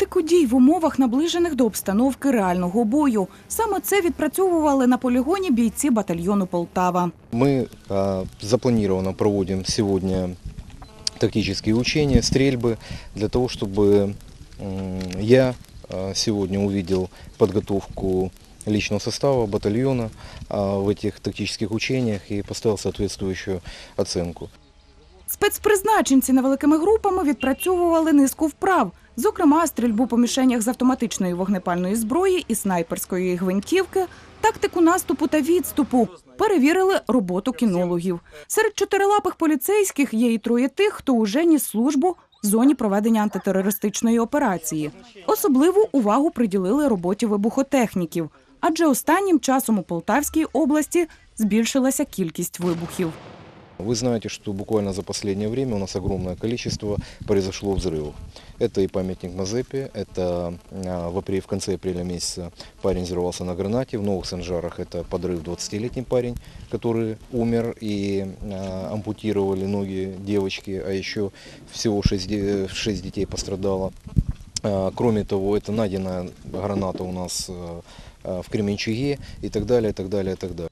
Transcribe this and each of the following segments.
Тактику дій в умовах наближених до обстановки реального бою. Саме це відпрацьовували на полігоні бійці батальйону Полтава. Мы а, запланированно проводим сегодня тактические учения, стрельбы, для того, чтобы м, я а, сегодня увидел подготовку личного состава батальона а, в этих тактических учениях и поставил соответствующую оценку. Спецпризначенці невеликими групами відпрацьовували низку вправ, зокрема стрільбу по мішенях з автоматичної вогнепальної зброї і снайперської гвинтівки, тактику наступу та відступу. Перевірили роботу кінологів. Серед чотирилапих поліцейських є і троє тих, хто уже ніс службу в зоні проведення антитерористичної операції. Особливу увагу приділили роботі вибухотехніків, адже останнім часом у Полтавській області збільшилася кількість вибухів. Вы знаете, что буквально за последнее время у нас огромное количество произошло взрывов. Это и памятник Мазепе, это а, в, апреле, в конце апреля месяца парень взорвался на гранате, в Новых Санжарах это подрыв 20-летний парень, который умер и а, ампутировали ноги девочки, а еще всего 6, 6 детей пострадало. А, Кроме того, это найденная граната у нас в Кременчуге и так далее, и так далее, и так далее.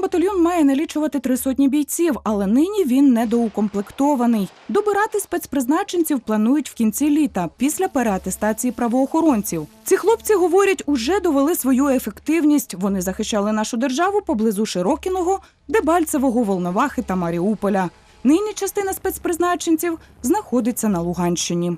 Батальйон має налічувати три сотні бійців, але нині він недоукомплектований. Добирати спецпризначенців планують в кінці літа, після переатестації правоохоронців. Ці хлопці говорять, уже довели свою ефективність. Вони захищали нашу державу поблизу Широкіного, Дебальцевого, Волновахи та Маріуполя. Нині частина спецпризначенців знаходиться на Луганщині.